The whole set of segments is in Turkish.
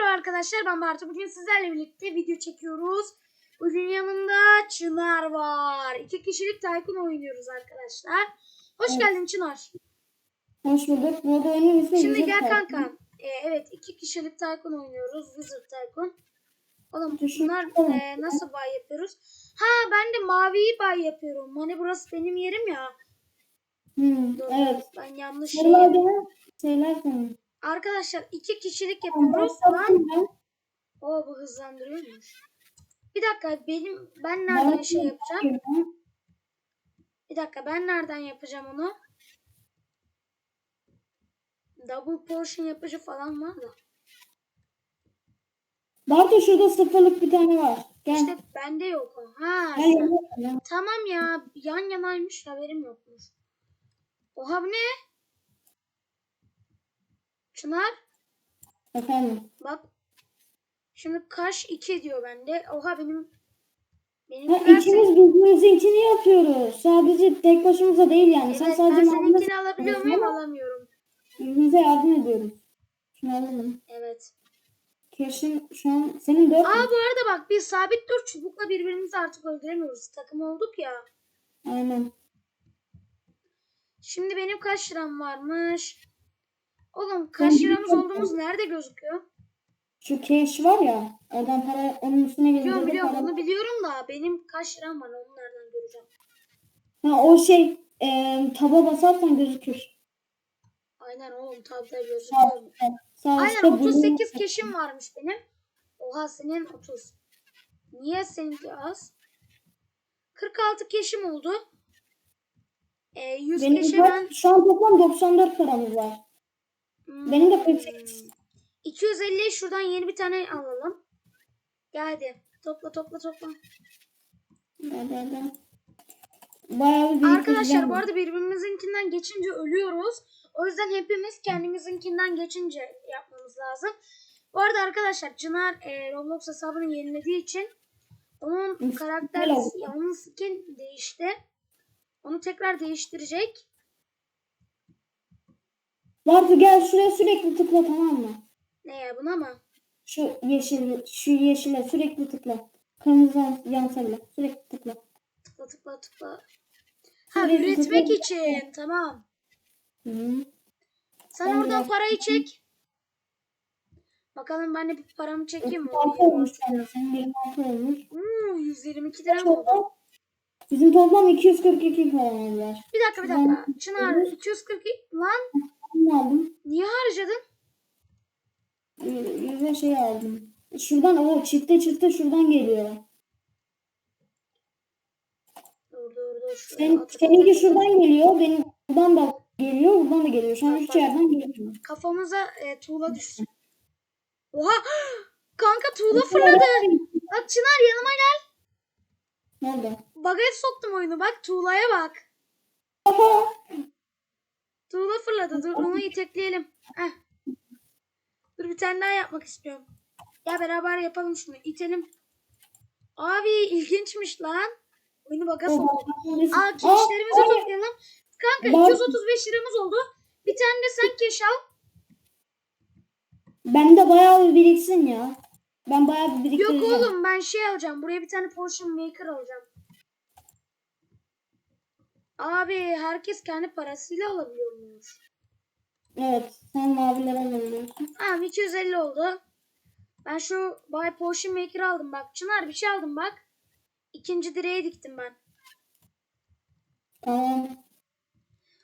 merhaba arkadaşlar ben Bartu. Bugün sizlerle birlikte video çekiyoruz. Bugün yanımda Çınar var. İki kişilik Tycoon oynuyoruz arkadaşlar. Hoş Evet. geldin Çınar. Hoş bulduk. Bu oyunun ismi Şimdi gel kanka. Ee, evet iki kişilik Tycoon oynuyoruz. Wizard Tycoon. Oğlum ederim. e, nasıl bay yapıyoruz? Ha ben de maviyi bay yapıyorum. Hani burası benim yerim ya. Hmm, Dur, evet. Ben yanlış şey Sorular gene şeyler. Arkadaşlar iki kişilik yapıyoruz. Ben. O bu hızlandırıyormuş. Bir dakika benim ben nereden şey yapacağım? Bir dakika ben nereden yapacağım onu? Double portion yapıcı falan var da. Bartu şurada sıfırlık bir tane var. Gel. İşte bende yok o. Ha. Gel gel. Tamam ya yan yanaymış haberim yokmuş. Oha bu ne? Çınar Efendim. bak. Şimdi kaş 2 diyor bende. Oha benim benim Ha, ikimiz birbirimizinkini yapıyoruz. Sadece tek başımıza değil yani. Sen Evet, sadece ben seninkini alabiliyor muyum? Alamıyorum. birbirimize yardım ediyoruz. Şunu alalım. Evet. Keşin şu an senin dört Aa mü? bu arada bak biz sabit dur çubukla birbirimizi artık öldüremiyoruz. Takım olduk ya. Aynen. Şimdi benim kaç liram varmış? Oğlum kaç liramız olduğumuz nerede gözüküyor? Şu cash var ya. Oradan para onun üstüne gelince Biliyorum biliyorum para- onu biliyorum da benim kaç liram var onu nereden göreceğim? Ha, o şey e, taba basarsan gözükür. Aynen oğlum tabda gözüküyor. üstte. Sağ Aynen üstte 38 bulunur. keşim varmış benim. Oha senin 30. Niye seninki az? 46 keşim oldu. E, 100 Benim keşe ben... şu an toplam 94 paramız var. Hmm, Benim de 48. 250'ye şuradan yeni bir tane alalım. Geldi. Topla topla topla. Hadi hadi. Bayağı bir Arkadaşlar bu arada birbirimizinkinden geçince ölüyoruz. O yüzden hepimiz kendimizinkinden geçince yapmamız lazım. Bu arada arkadaşlar Çınar e, Roblox hesabını yenilediği için onun karakter, onun skin değişti. Onu tekrar değiştirecek. Bartu gel şuraya sürekli tıkla tamam mı? Ne ya buna mı? Şu yeşil, şu yeşile sürekli tıkla. Kırmızı yansa bile sürekli tıkla. Tıkla tıkla tıkla. Ha Sürekli üretmek tıkla. için. Tamam. Hı. Sen Ben oradan de- parayı çek. Bakalım ben de bir paramı çekeyim mi? 36 olmuş sende. Senin 26 olmuş. Hmm, 122 Kaç lira oldu. oldu? Bizim toplam 242 paramız var. Bir dakika bir dakika. Çınar 242 lan aldım? niye harcadın? Ee, Yüze şey aldım. Şuradan o çifte çifte şuradan geliyor. Dur dur dur. şuraya Senin, atıp- seninki şuradan geliyor. Benim buradan da geliyor. Buradan da geliyor. Şu an üç yerden geliyor. Kafamıza e, tuğla düşsün. Oha! Kanka tuğla fırladı. Bak Çınar yanıma gel. Ne oldu? Bagaya soktum oyunu bak tuğlaya bak. Tuğla fırladı. Dur onu itekleyelim. Heh. Dur bir tane daha yapmak istiyorum. Ya beraber yapalım şunu. İtelim. Abi ilginçmiş lan. Oyunu baga soktum. Aa keşlerimizi toplayalım. Kanka Ben- 235 liramız oldu. Bir tane de sen keş al. Bende bayağı bir biriksin ya. Ben bayağı bir Yok biriktireceğim. oğlum ben şey alacağım. Buraya bir tane Potion Maker alacağım. Abi herkes kendi parasıyla alabiliyormuş. Evet. Sen mavileri alabiliyorsun. Tamam 250 oldu. Ben şu Buy Potion Maker aldım bak. Çınar bir şey aldım bak. İkinci direğe diktim ben. Tamam.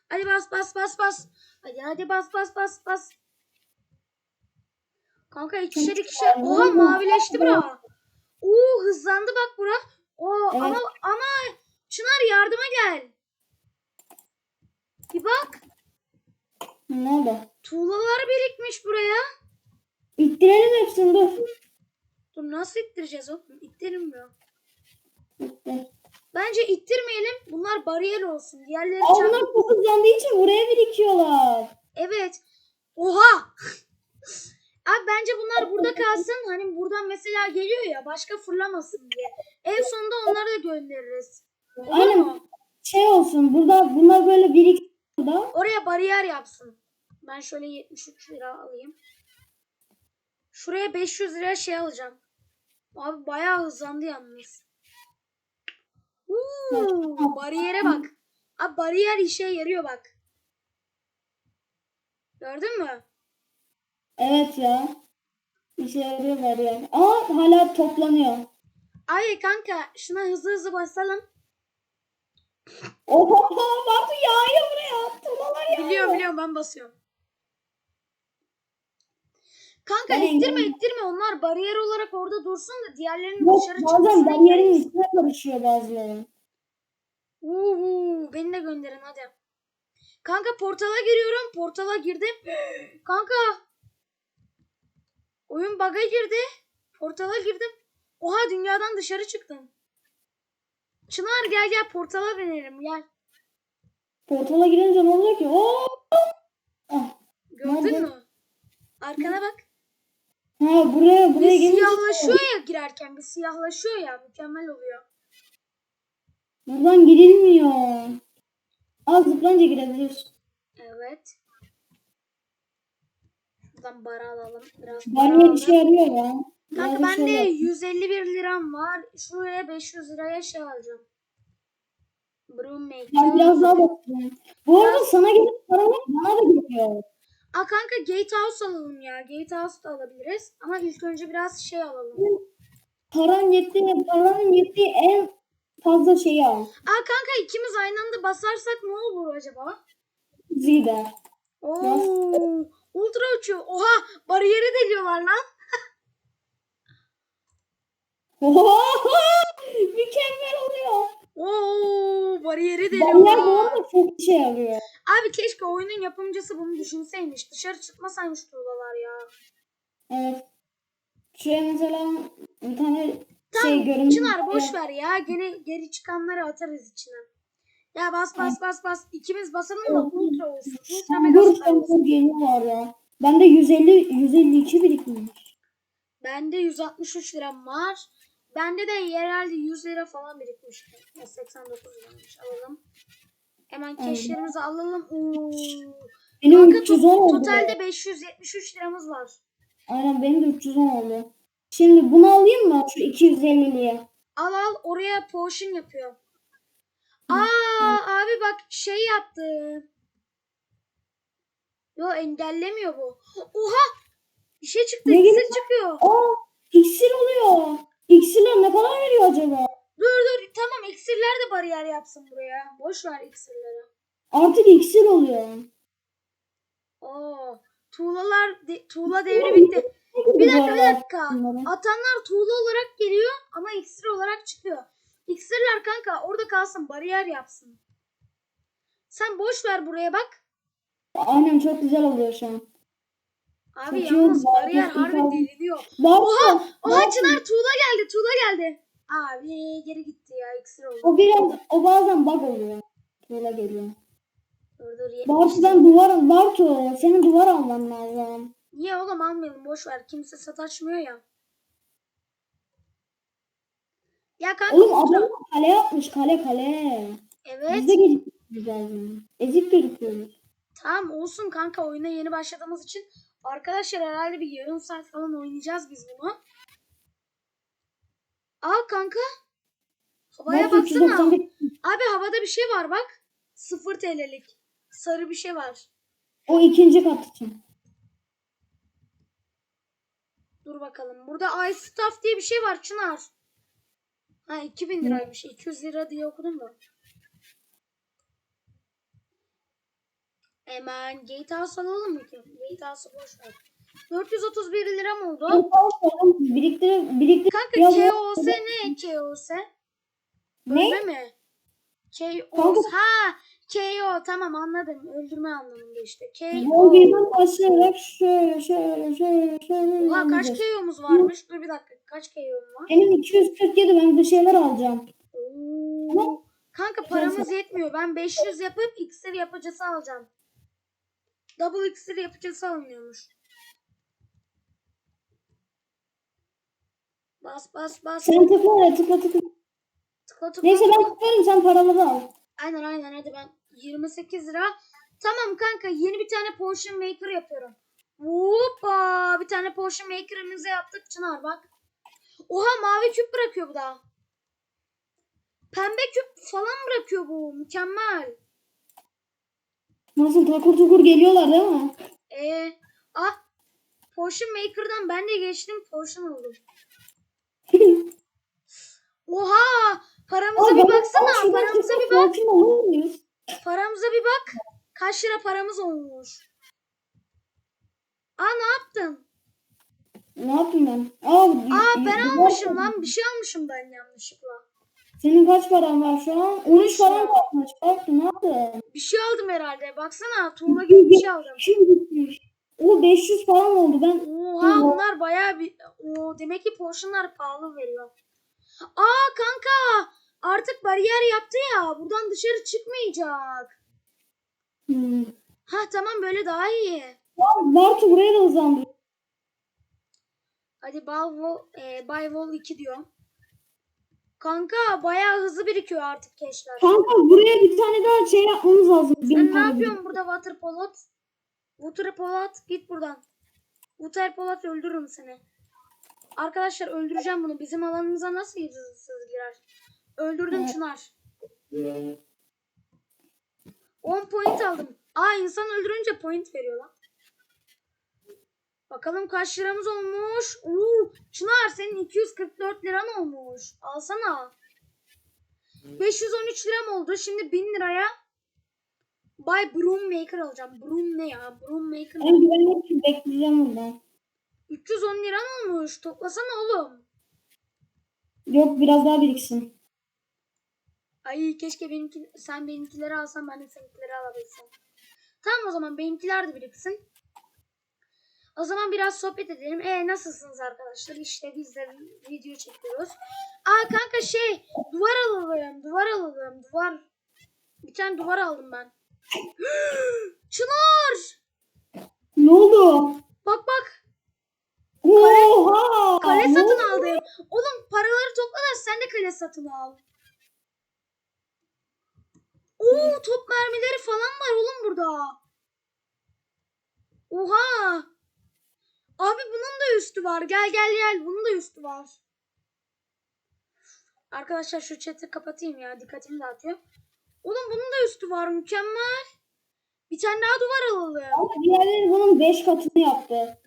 Hadi bas bas bas bas. Hadi hadi bas bas bas bas. Kanka ikişer ikişer. Oha mavileşti bura. Oo hızlandı bak bura. Oo Evet. ama ama Çınar yardıma gel. Bir bak. Ne oldu? Tuğlalar birikmiş buraya. İttirelim hepsini dur. Dur nasıl ittireceğiz oğlum? İttirilmiyor. İttir. Bence ittirmeyelim. Bunlar bariyer olsun. Diğerleri Aa, çarp- bunlar çok hızlandığı için buraya birikiyorlar. Evet. Oha. Abi bence bunlar burada kalsın. Hani buradan mesela geliyor ya başka fırlamasın diye. En sonunda onları da göndeririz. Olur mu? Aynen. Şey olsun burada bunlar böyle birikiyor da. Oraya bariyer yapsın. Ben şöyle 73 lira alayım. Şuraya 500 liraya şey alacağım. Abi bayağı hızlandı yalnız. Uuu, bariyere bak. Abi bariyer işe yarıyor bak. Gördün mü? Evet ya. İşe yarıyor var ya. Aa hala toplanıyor. Ay kanka şuna hızlı hızlı basalım. Oho Batu yağıyor buraya. Tuğlalar yağıyor. Biliyorum biliyorum ben basıyorum. Kanka Ben ittirme ittirme onlar bariyer olarak orada dursun da diğerlerinin Yok dışarı bazen çıkmasına bariyerin engellesin. içine karışıyor bazıları. Uhu, beni de gönderin hadi. Kanka portala giriyorum. Portala girdim. Kanka. Oyun bug'a girdi. Portala girdim. Oha dünyadan dışarı çıktım. Çınar gel gel portala dönelim gel. Portala girince ne oluyor ki? Oo! Ah. Gördün mü? Arkana bak. Ha buraya buraya Bir gelince siyahlaşıyor ya girerken. Bir siyahlaşıyor ya. Mükemmel oluyor. buradan girilmiyor. Az zıplanınca girebiliyorsun. Evet. Şuradan bara alalım. Biraz bara Bariyer alalım. işe yarıyor ya. Kanka bende şöyle- 151 liram var. Şuraya 500 liraya şey alacağım. Broom Ben maker. biraz daha bakayım. Bu arada sana gelip paralar bana da geliyor. Aa kanka Gatehouse alalım ya. Gatehouse da alabiliriz. Ama ilk önce biraz şey alalım. Paran yettiği, paranın yettiği en fazla şeyi al. Aa kanka ikimiz aynı anda basarsak ne olur acaba? Zida. Oo, ultra uçuyor. Oha bariyeri deliyorlar lan. Oho! Mükemmel oluyor. Oo bariyeri Bariyer bu deliyorlar. arada çok işe yarıyor. Abi keşke oyunun yapımcısı bunu düşünseymiş. Dışarı çıkmasaymış tuğlalar ya. Evet. Şuraya mesela bir tane Tamam şey görünüyor. Çınar boş ver ya. Gene geri çıkanları atarız içine. Ya bas bas bas bas. İkimiz basalım da ultra olsun. Ultra mega Dur süper olsun. sen geliyorlar ya. Bende 150 152 birikmiş. Bende 163 liram var. Bende de herhalde 100 lira falan birikmiş. Ya 89 liraymış. Alalım. Hemen keşlerimizi alalım. Oo. Benim Kanka 310 to- oldu. totalde 573 liramız var. Aynen benim de 310 oldu. Şimdi bunu alayım mı? Şu 250'liye. Al al oraya potion yapıyor. Aa abi bak şey yaptı. Yo engellemiyor bu. Oha! Bir şey çıktı. Ne iksir gibi? çıkıyor. Aa iksir oluyor. İksirler ne kadar veriyor acaba? Dur dur tamam iksirler de bariyer yapsın buraya. Boş ver iksirleri. Artık iksir oluyor. Oo, tuğlalar de- tuğla devri bitti. Bir dakika bir dakika. Atanlar tuğla olarak geliyor ama iksir olarak çıkıyor. İksirler kanka orada kalsın bariyer yapsın. Sen boş ver buraya bak. Aynen çok güzel oluyor şu an. Abi iyi yalnız bariyer harbi. Var Oha! Oha Var? Çınar tuğla geldi tuğla geldi. Abi geri gitti ya iksir oldu. O biraz o bazen bug oluyor. Tuğla geliyor. Dur dur ye- Bartu'dan duvar Bartu senin duvar alman lazım. Niye oğlum almayalım boş ver kimse sataşmıyor ya. Ya kanka Oğlum adam kale yapmış kale kale. Evet. Biz de gecikmemiz lazım. Ezik gözüküyoruz. Tamam olsun kanka oyuna yeni başladığımız için. Arkadaşlar herhalde bir yarım saat falan oynayacağız biz bunu. Al kanka. Havaya Bartu baksana. 391 Abi havada bir şey var bak. 0 TL'lik. Sarı bir şey var. o ikinci kat için. Dur bakalım. Burada Ice Staff diye bir şey var Çınar. Ha 2000 liraymış. 200 lira diye okudum da. Hemen Gatehouse alalım mı ki? Gatehouse boş ver. 431 liram oldu. Biriktir, biriktir. Kanka KOS ne KOS? Ne? Öyle mi? KOS. Ha KO tamam anladım. Öldürme anlamında işte. KO. birden başlayarak şöyle şöyle şöyle şöyle. Ulan kaç. KO'muz varmış? Dur bir dakika. Kaç KO'm var? Benim 247 ben bir şeyler alacağım. Oo. Kanka paramız yetmiyor. Ben 500 yapıp iksir yapıcısı alacağım. Double iksir yapıcısı alınıyormuş. Bas bas bas. Sen tıkla oraya tıkla tıkla. Tıkla tıkla. Neyse ben tıkla. tıklarım sen paraları al. Aynen aynen hadi ben 28 lira. Tamam kanka yeni bir tane potion maker yapıyorum. Hoppa bir tane potion maker'ımızı yaptık Çınar bak. Oha mavi küp bırakıyor bu da. Pembe küp falan bırakıyor bu. Mükemmel. Nasıl takur tukur geliyorlar değil mi? Ee, ah potion maker'dan ben de geçtim potion oldum. Oha paramıza Aa, bir baksana paramıza bir bak. Paramıza bir bak. Kaç lira paramız olmuş. Aa ne yaptın? Ne yaptım ben? Aa, Aa ben almışım lan. Bir şey almışım ben yanlışlıkla. Senin kaç paran var şu an? 13 falan kalmış. Bak ne yaptın? Bir şey aldım herhalde. Baksana tuğla gibi bir şey aldım. Şimdi bitmiş. O 500 falan oldu. Ben Oha bunlar bayağı bir... Oo, demek ki potionlar pahalı veriyor. Aa kanka artık bariyer yaptı ya. Buradan dışarı çıkmayacak. hmm. Ha tamam böyle daha iyi. Bartu buraya da hızlandı. Hadi Balvo, e, Bayvol 2 diyor. Kanka bayağı hızlı birikiyor artık keşler. Kanka buraya bir tane daha şey yapmamız lazım. Sen ne yapıyorsun burada Water Polat? Water Polat git buradan. Water Polat öldürürüm seni. Arkadaşlar öldüreceğim bunu. Bizim alanımıza nasıl hırsız girer? Öldürdüm. Çınar. 10 point aldım. Aa insan öldürünce point veriyor lan. Bakalım kaç liramız olmuş. Oo, Çınar senin 244 liran olmuş. Alsana. 513 liram oldu. Şimdi 1000 liraya Bay Broom Maker alacağım. Broom ne ya? Broom Maker. Ben güvenlik için bekleyeceğim burada. 310 liran olmuş. Toplasana oğlum. Yok biraz daha biriksin. Ay keşke benimki, sen benimkileri alsan ben de seninkileri alabilsem. Tamam o zaman benimkiler de biriksin. O zaman biraz sohbet edelim. E nasılsınız arkadaşlar? İşte biz de video çekiyoruz. Aa kanka şey duvar alalım. Duvar alalım. Duvar. Bir tane duvar aldım ben. Çınar! Ne oldu? Bak bak. Oha! Kale satın aldım. Oğlum paraları topla da sen de kale satın al. Oo top mermileri falan var oğlum burada. Oha. Abi bunun da üstü var. Gel gel gel. Bunun da üstü var. Arkadaşlar şu chat'i kapatayım ya. Dikkatimi dağıtıyor. Oğlum bunun da üstü var. Mükemmel. Bir tane daha duvar alalım. Ama diğerleri bunun 5 katını yaptı.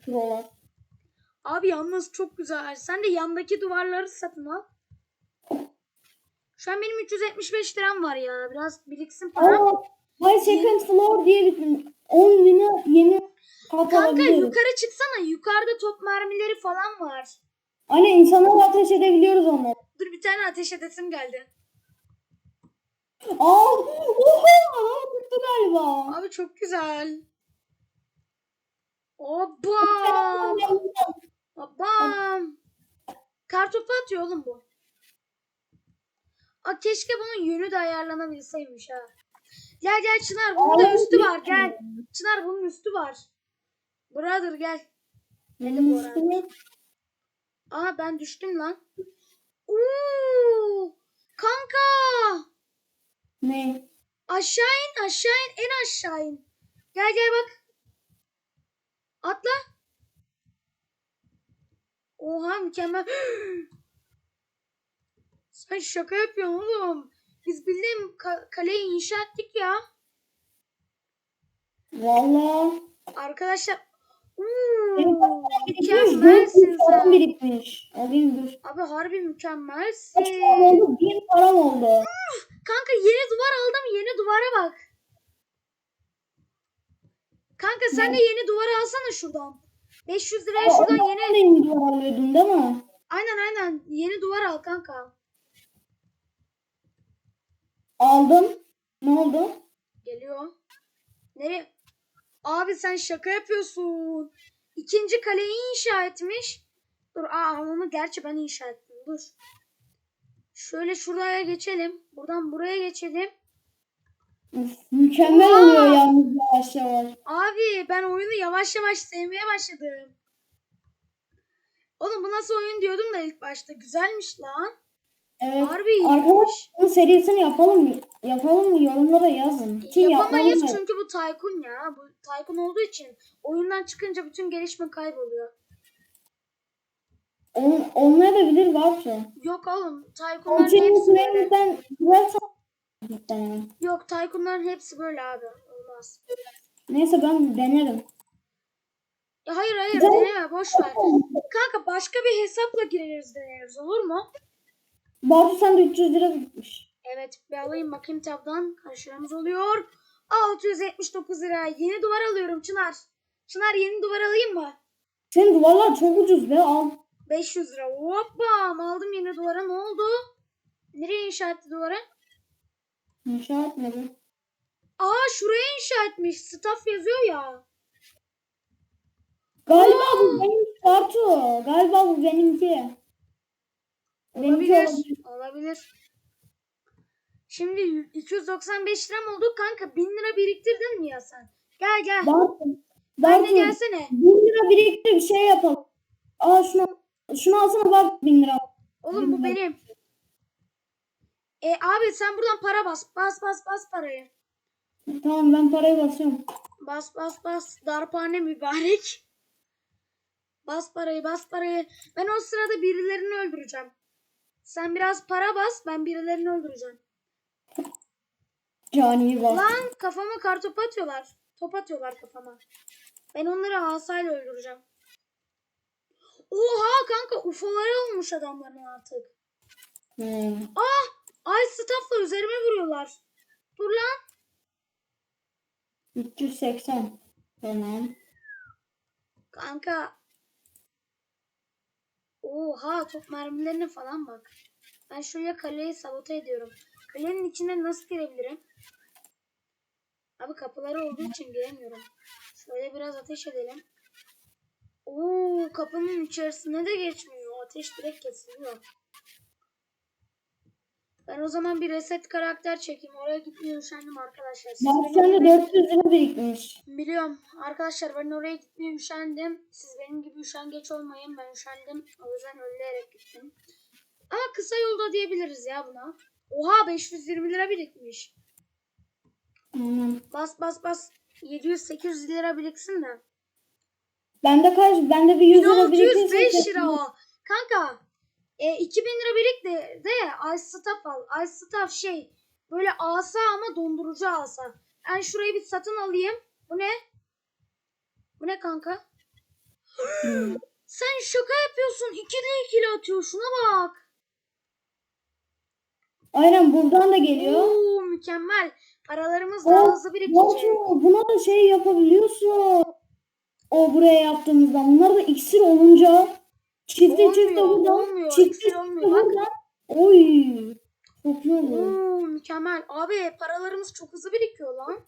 Abi yalnız çok güzel. Sen de yandaki duvarları satın al. Şu an benim 375 liram var ya. Biraz biriksin para. Aa, My second floor diye bir 10 bine yeni Kanka yukarı çıksana. Yukarıda top mermileri falan var. Hani insanlara ateş edebiliyoruz onları. Dur bir tane ateş edesim geldi. Aa, oha! Tuttu galiba. Abi çok güzel. Oba! Bam! Kartopu atıyor oğlum bu. Aa, keşke bunun yönü de ayarlanabilseymiş ha. Gel gel Çınar bunun da üstü var gel. Çınar bunun üstü var. Brother gel. Üstüne- Aa ben düştüm lan. Oo! Kanka! Ne? Aşağı in aşağı in en aşağı in. Gel gel bak. Atla. Oha mükemmel. Sen şaka yapıyorsun oğlum. Biz bildiğin ka- kaleyi inşa ettik ya. Valla. Arkadaşlar. Benim Oo, param birikmiş. mükemmelsin Bin param sen. birikmiş. Alayım dur. Abi harbi Kaç mükemmelsin. param oldu? Bin param oldu. Kanka yeni duvar aldım. Yeni duvara bak. Kanka sen de yeni duvar alsana şuradan. 500 liraya Aa, şuradan ondan yeni. da yeni duvar alıyordun değil mi? Aynen aynen. Yeni duvar al kanka. Aldım. Ne oldu? Geliyor. Nereye? Abi sen şaka yapıyorsun. İkinci kaleyi inşa etmiş. Dur aa onu gerçi ben inşa ettim. Dur. Şöyle şuraya geçelim. Buradan buraya geçelim. Mükemmel Aa! oluyor yalnız yavaş yavaş. Abi ben oyunu yavaş yavaş sevmeye başladım. Oğlum bu nasıl oyun diyordum da ilk başta. Güzelmiş lan. Evet. Harbi iyiymiş. Arkadaşlar serisini yapalım mı? Yapalım mı? Yorumlara yazın. Ki Yapamayız çünkü bu Tycoon ya. Bu Tycoon olduğu için oyundan çıkınca bütün gelişme kayboluyor. On, olmayabilir varsa. Yok oğlum Tycoon'ların hepsi böyle. Güzel. Yok Tycoon'ların hepsi böyle abi. Olmaz. Neyse ben denerim. Ya hayır hayır deneme boş ver. Kanka başka bir hesapla gireriz deneriz olur mu? Bartu sende 300 lira bitmiş. Evet bir alayım bakayım tabdan. Kaç liramız oluyor? 679 lira. Yeni duvar alıyorum Çınar. Çınar yeni duvar alayım mı? Senin duvarlar çok ucuz be al. 500 lira. Hoppa aldım yeni duvara. Ne oldu? Nereye inşa etti duvara? İnşa etmedi. Aa şuraya inşa etmiş. Staff yazıyor ya. Galiba bu benim Bartu. Galiba bu benimki. Olabilir. olabilir. Şimdi 295 liram oldu. Kanka 1000 lira biriktirdin mi ya sen? Gel gel. Bartu. Anne Bartu. gelsene. 1000 lira biriktir bir şey yapalım. Aa şunu, şunu alsana bak 1000 lira. Oğlum bu benim. E abi sen buradan para bas. Bas bas bas parayı. Tamam ben parayı basıyorum. Bas bas bas. Darphane mübarek. Bas parayı bas parayı. Ben o sırada birilerini öldüreceğim. Sen biraz para bas. Ben birilerini öldüreceğim. Caniyi bas. Lan kafama kartopu atıyorlar. Top atıyorlar kafama. Ben onları asayla öldüreceğim. Oha kanka ufoları olmuş adamların artık. Hmm. Ay staffla üzerime vuruyorlar. Dur lan. 380. Tamam. Kanka. Oha top mermilerine falan bak. Ben şuraya kaleyi sabote ediyorum. Kalenin içine nasıl girebilirim? Abi kapıları olduğu için giremiyorum. Şöyle biraz ateş edelim. Oo kapının içerisine de geçmiyor. Ateş direkt kesiliyor. Ben o zaman bir reset karakter çekeyim. Oraya gitmeye üşendim arkadaşlar. Siz Bartu beni sende dinleyin. 400 lira birikmiş. Biliyorum. Arkadaşlar ben oraya gitmeye üşendim. Siz benim gibi üşengeç olmayın. Ben üşendim. O yüzden önleyerek gittim. Ama kısa yolda diyebiliriz ya buna. Oha 520 lira birikmiş. Hmm. Bas bas bas. 700-800 lira biriksin de. Bende kaç? Bende bir 100 lira birikmiş. 1605 lira o. Kanka. E, 2000 lira birik de, Ice Staff al. Ice Staff şey böyle asa ama dondurucu asa. Ben şurayı bir satın alayım. Bu ne? Bu ne kanka? Sen şaka yapıyorsun. İkili ikili atıyor. Şuna bak. Aynen buradan da geliyor. Oo mükemmel. Paralarımız daha hızlı birikecek. Buna da şey yapabiliyorsun. O buraya yaptığımızda. Bunlar da iksir olunca çifte çifte Olmuyor, buradan. olmuyor. Çifte çifte olmuyor. Bak. buradan. Oy. Çok iyi. Oo mükemmel. Abi paralarımız çok hızlı birikiyor lan.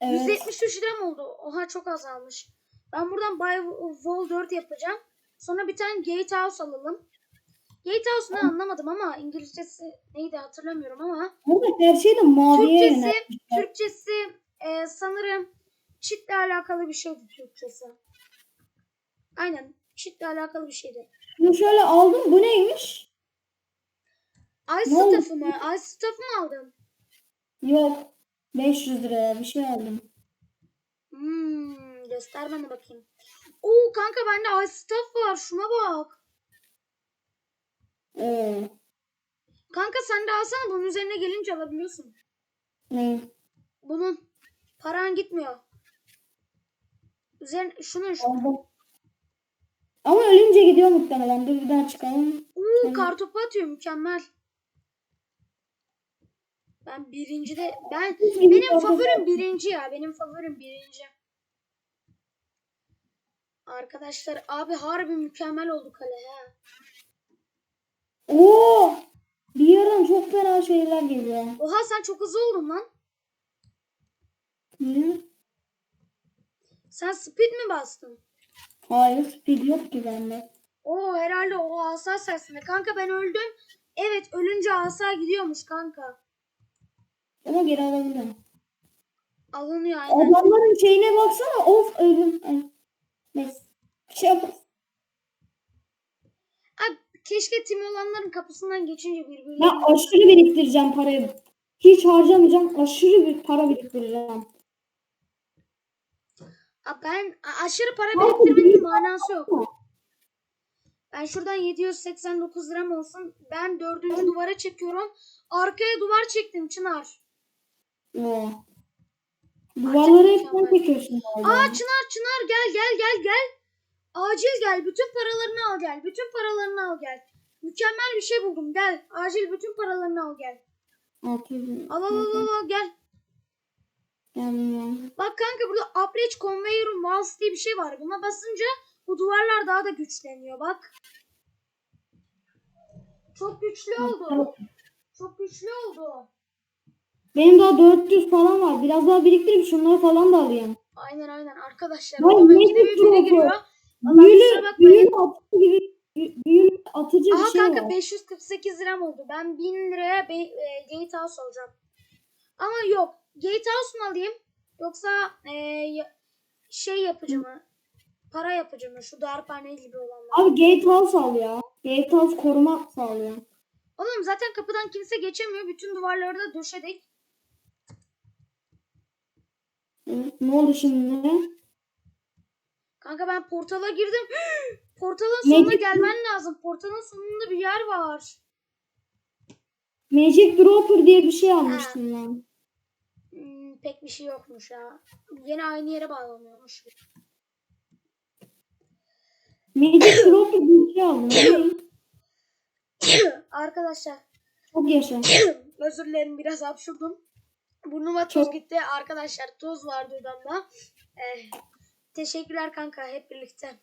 Evet. 173 liram oldu. Oha çok azalmış. Ben buradan Buy Wall 4 yapacağım. Sonra bir tane Gatehouse alalım. Gatehouse ne anlamadım ama İngilizcesi neydi hatırlamıyorum ama. Ama her şey de maviye Türkçesi. Türkçesi e, sanırım çitle alakalı bir şeydi Türkçesi. Aynen çitle alakalı bir şeydi. Bunu şöyle aldım. Bu neymiş? Ice Ne? Staff'ı mı? Ice Staff mı aldın? Yok. 500 liraya bir şey aldım. Hmm, göster bana bakayım. Oo kanka bende Ice Staff var. Şuna bak. Oo. Kanka sen de alsana bunun üzerine gelince alabiliyorsun. Ne? Bunun paran gitmiyor. Üzerine şunun şu. Aldım. Ama ölünce gidiyor muhtemelen. Dur bir daha çıkalım. Oo Hı. kartopu atıyor mükemmel. Ben birinci de ben Benim favorim birinci ya. Benim favorim birinci. Arkadaşlar abi harbi mükemmel oldu kale he. Oo! Bir yerden çok fena şeyler geliyor. Oha sen çok hızlı oldun lan. Hı? Sen speed mi bastın? Hayır, speed yok ki bende. Oo herhalde o asa sayesinde. Kanka ben öldüm. Evet ölünce asa gidiyormuş kanka. Ama geri alabilirim. Alınıyor aynen. Adamların şeyine baksana. Of ölüm. Ay. Neyse. Bir şey yapmaz. Abi, keşke tim olanların kapısından geçince Ben birbirlerine... aşırı biriktireceğim parayı. Hiç harcamayacağım. Aşırı bir para biriktireceğim. Ben aşırı para biriktirmenin manası yok. Ben şuradan 789 liram olsun. Ben dördüncü duvara çekiyorum. Arkaya duvar çektim Çınar. Oo. Duvarları hep sen mükemmel. çekiyorsun. Aa. Çınar Çınar gel gel gel gel. Acil gel. Bütün paralarını al gel. Bütün paralarını al gel. Mükemmel bir şey buldum. Gel. Acil bütün paralarını al gel. Al al al, al gel. Bak kanka burada Upreach Conveyor Walls diye bir şey var. Buna basınca bu duvarlar daha da güçleniyor bak. Çok güçlü oldu. Çok güçlü oldu. Benim daha 400 falan var. Biraz daha biriktirip şunları falan da alayım. Aynen aynen arkadaşlar. Oğlum ne bir biri oldu. giriyor. Büyülü, büyülü atıcı gibi bü- büyülü atıcı bir Aha şey kanka var. 548 liram oldu. Ben 1000 liraya be, e, Gatehouse alacağım. Ama yok. Gatehouse mu alayım? Yoksa e, şey yapıcı mı? Para yapıcı mı? Şu darphane gibi olanlar. Abi Gatehouse al ya. Gatehouse koruma sağlıyor. Oğlum zaten kapıdan kimse geçemiyor. Bütün duvarları da döşedik. Evet, ne oldu şimdi? Kanka ben portala girdim. Portalın sonuna girdin? gelmen lazım. Portalın sonunda bir yer var. Magic Dropper diye bir şey almıştım ben. Pek bir şey yokmuş ya. Yine aynı yere bağlanıyormuş. Magic aldım. Ne? Arkadaşlar Çok yaşa. özür dilerim biraz hapşurdum. Burnuma toz Çok- gitti. Arkadaşlar toz vardı odamda. Eh, teşekkürler kanka hep birlikte.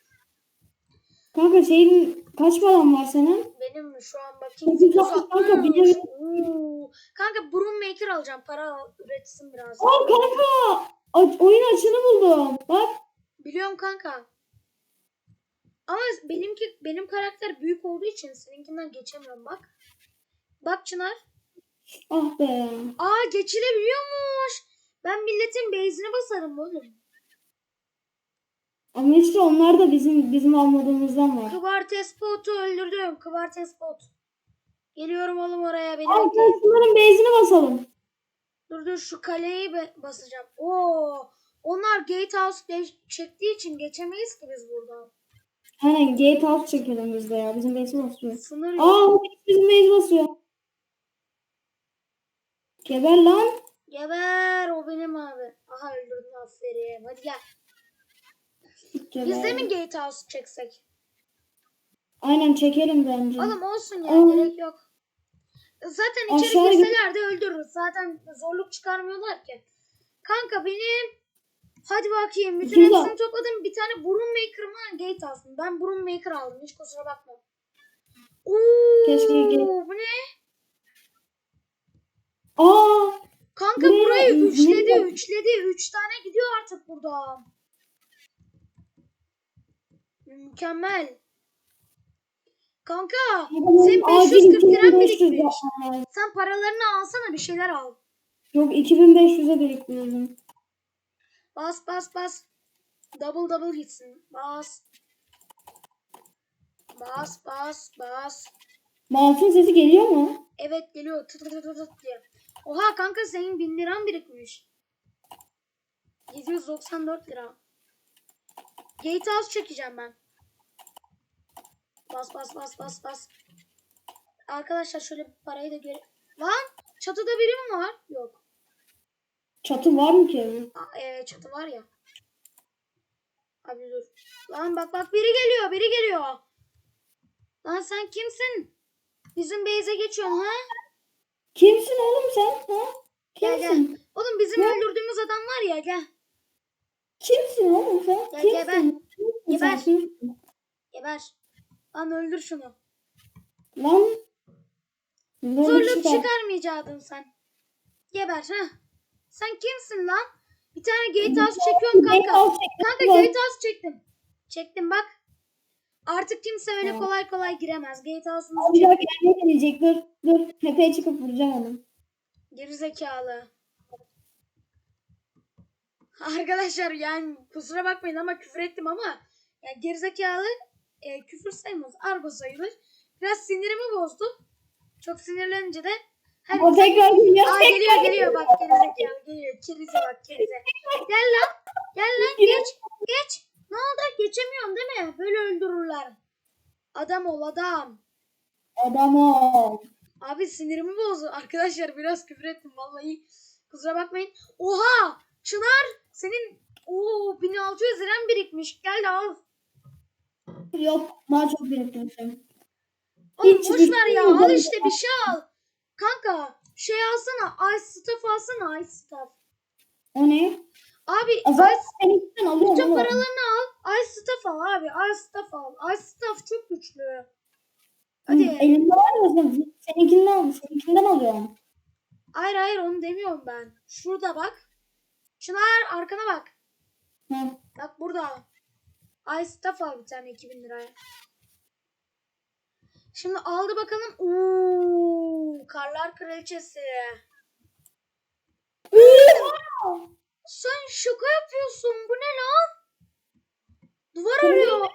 Kanka şeyin kaç paran var senin? Benim şu an bakayım. Sekiz 860. kanka, Oo. Kanka Broom Maker alacağım. Para üretsin biraz. Aa kanka! A- oyun açını buldum. Bak. Biliyorum kanka. Ama benimki benim karakter büyük olduğu için seninkinden geçemiyorum bak. Bak Çınar. Ah be. Aa geçilebiliyormuş. Ben milletin base'ine basarım oğlum. Ama işte onlar da bizim bizim almadığımızdan var. Kıvartespot'u öldürdüm. Kıvartespot. Geliyorum oğlum oraya beni Al bekle. şunların base'ini basalım. Dur dur şu kaleyi be- basacağım. Oo. Onlar gatehouse de- çektiği için geçemeyiz ki biz buradan. Aynen Gatehouse çekelim biz de ya. Bizim base'i basıyor. Sınır yok. Aa bizim base basıyor. Geber lan. Geber o benim abi. Aha öldürdün aferin. Hadi gel. Biz de mi gatehouse çeksek? Aynen çekelim bence. Oğlum olsun ya Oğlum. gerek yok. Zaten içeri Aşağıya git- girseler de öldürürüz. Zaten zorluk çıkarmıyorlar ki. Kanka benim hadi bakayım bütün Güzel. hepsini topladım. Bir tane burun maker mı gate alsın. Ben burun maker aldım. Hiç kusura bakma. Oo, Keşke bu ne? Aa Kanka burayı üçledi, üçledi. Üç tane gidiyor artık burada. Mükemmel. Kanka senin acil 540 liran 2500 birikmiş. Sen paralarını alsana bir şeyler al. Yok 2500'e biriktirdim. Bas bas bas. Double double gitsin. Bas. Bas bas bas. Mouse'un sesi geliyor mu? Evet geliyor. Tı tı tı tı diye. Oha kanka senin 1000 liran birikmiş. 794 lira. Gatehouse çekeceğim ben. Bas bas bas bas bas. Arkadaşlar şöyle bir parayı da göre... Lan çatıda biri mi var? Yok. Çatı var mı ki? Aa, e, çatı var ya. Abi dur. Lan bak bak biri geliyor biri geliyor. Lan sen kimsin? Bizim base'e geçiyorsun ha? Kimsin oğlum sen? Ha? Gel gel. Kimsin? Oğlum bizim Ne? öldürdüğümüz adam var ya gel. Kimsin oğlum sen? Gel, Kimsin? geber. Kimsin Geber. Kimsin? Geber. Lan öldür şunu. Lan. Zorluk Zorluk çıkar. çıkarmayacaktın sen. Geber ha. Sen kimsin lan? Bir tane gatehouse çekiyorum kanka. Kanka Lan. gatehouse çektim. Çektim bak. Artık kimse öyle kolay kolay giremez. Gatehouse'umuzu Bir çektim. dakika ne gelecek? Dur. Dur. Tepeye çıkıp vuracağım onu. Gerizekalı. Arkadaşlar yani kusura bakmayın ama küfür ettim ama ya gerizekalı e, küfür sayılmaz. Argo sayılır. Biraz sinirimi bozdu. Çok sinirlenince de hadi O tekrar geliyor. Aa tekrar geliyor geliyor bak gerizekalı geliyor. Kerize bak kerize. Gel lan. Gel lan geç. Geç. Ne oldu? Geçemiyorsun değil mi? Böyle öldürürler. Adam ol adam. Adam ol. Abi sinirimi bozdu. Arkadaşlar biraz küfür ettim vallahi. Kusura bakmayın. Oha! Çınar senin Oo 1600 liran birikmiş. Gel al. Yok daha çok biriktirmişim. Oğlum Hiç boş ver ya. Al işte bir şey al. Kanka şey alsana. Ice stuff alsana. Ice stuff. O ne? Abi zaman Ice alıyorum. Bütün paralarını al. Ice Staff al abi. Ice Staff al. Ice Staff çok güçlü. Hı, Hadi. Elimde var ya sen- seninkinden, seninkinden alıyorum. Hayır hayır onu demiyorum ben. Şurada bak. Çınar arkana bak. Hı. Bak burada. Ice Staff al bir tane 2000 liraya. Şimdi aldı bakalım. Uuu, Karlar Kraliçesi. Sen şaka yapıyorsun. Bu ne lan? Duvar arıyor.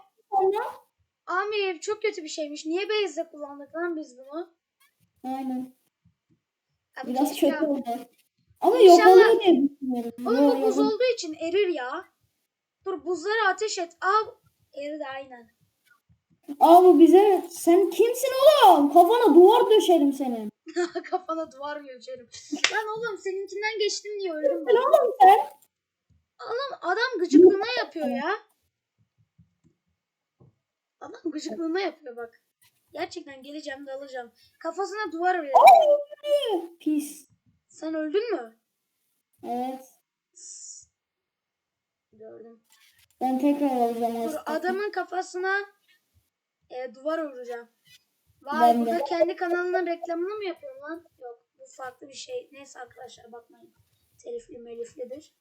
Amir çok kötü bir şeymiş. Niye base'de kullandık lan biz bunu? Aynen. Abi Biraz kötü oldu. Ama yok İnşallah- oluyor diye düşünüyorum. Oğlum bu buz olduğu için erir ya. Dur buzları ateş et. Al. Eridi aynen. Abi bize sen kimsin oğlum? Kafana duvar döşerim senin. Kafana duvar göçerim. Lan oğlum seninkinden geçtim diye öldüm ben. oğlum sen. Oğlum adam gıcıklığına yapıyor ya. Adam gıcıklığına yapıyor bak. Gerçekten geleceğim de alacağım. Kafasına duvar. Ay, Pis. Sen öldün mü? Evet. Gördüm. Ben tekrar alacağım Dur adamın kafasına e, duvar öreceğim. Vay Ben de. burada kendi kanalının reklamını mı yapıyorum lan? Yok bu farklı bir şey. Neyse arkadaşlar bakmayın. Telifli meliflidir.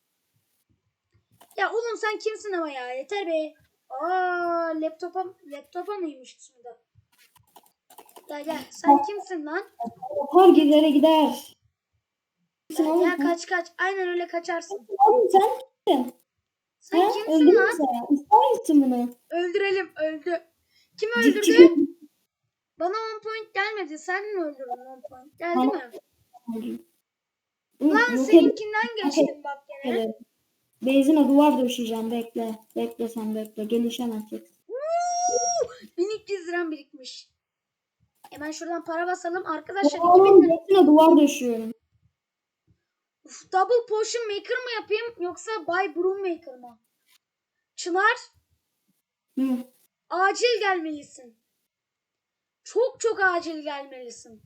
Ya oğlum sen kimsin ama ya yeter be. Aa laptopa laptopa mıymış şimdi? Gel gel sen kimsin lan? Yapar gidere gider. Kimsin Gel, sen? kaç kaç. Aynen öyle kaçarsın. Oğlum sen kimsin? Sen Ha? kimsin Öldürür lan? sen? İster misin bunu? Öldürelim öldü. Kim öldürdü? Bana 10 point gelmedi. Sen mi öldürdün 10 point? Geldi Bana- mi? Lan yok seninkinden geçtim bak gene. Evet. Beyzine duvar döşeyeceğim bekle. Bekle sen bekle. Gelişemezsin. Uuu, 1200 liram birikmiş. Hemen şuradan para basalım. Arkadaşlar 2000 Oğlum lira. beyzine duvar döşüyorum. Uf, double potion maker mı yapayım yoksa buy broom maker mı? Çınar Hı. acil gelmelisin. Çok çok acil gelmelisin.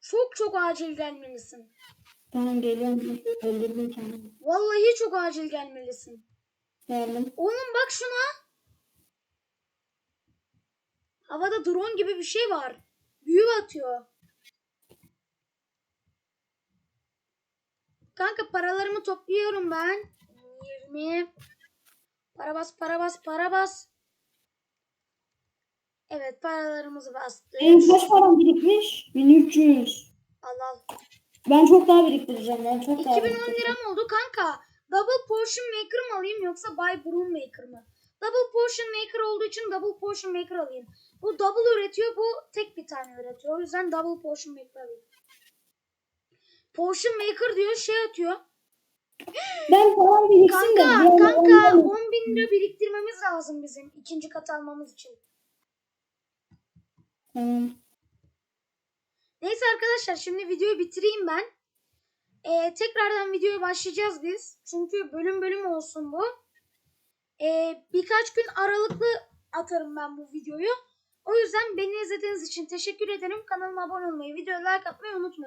Çok çok acil gelmelisin. Tamam geliyorum. Öldürdüm kendimi. Vallahi çok acil gelmelisin. Geldim. Oğlum bak şuna. Havada drone gibi bir şey var. Büyü atıyor. Kanka paralarımı topluyorum ben. 20. Para bas, para bas, para bas. Evet paralarımızı bastık. Benim kaç param birikmiş? 1300. Al al. Ben çok daha biriktireceğim. Ben çok daha 2010 biriktireceğim. liram oldu kanka. Double Potion Maker mı alayım yoksa Buy Broom Maker mı? Double Potion Maker olduğu için Double Potion Maker alayım. Bu double üretiyor, bu tek bir tane üretiyor. O yüzden Double Potion Maker alayım. Potion Maker diyor şey atıyor. Ben param biriksin de. Kanka kanka ondan- 10 bin lira biriktirmemiz lazım bizim ikinci kat almamız için. Tamam. Neyse arkadaşlar şimdi videoyu bitireyim ben. Ee, tekrardan videoya başlayacağız biz. Çünkü bölüm bölüm olsun bu. Ee, birkaç gün aralıklı atarım ben bu videoyu. O yüzden beni izlediğiniz için teşekkür ederim. Kanalıma abone olmayı, videoya like atmayı unutmayın.